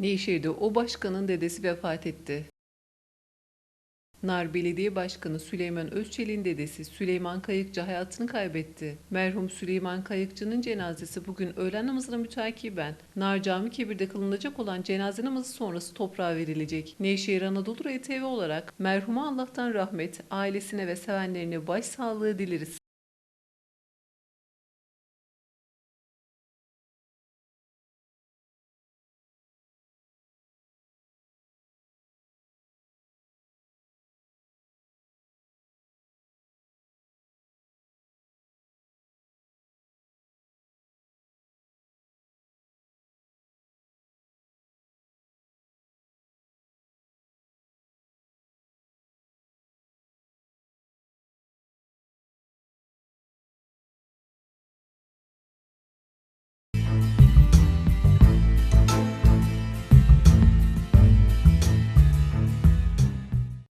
Nevşehir'de o başkanın dedesi vefat etti. Nar Belediye Başkanı Süleyman Özçelik'in dedesi Süleyman Kayıkçı hayatını kaybetti. Merhum Süleyman Kayıkçı'nın cenazesi bugün öğlen namazına mütakiben Nar Cami Kebir'de kılınacak olan cenaze namazı sonrası toprağa verilecek. Nevşehir Anadolu RTV olarak merhuma Allah'tan rahmet, ailesine ve sevenlerine başsağlığı dileriz.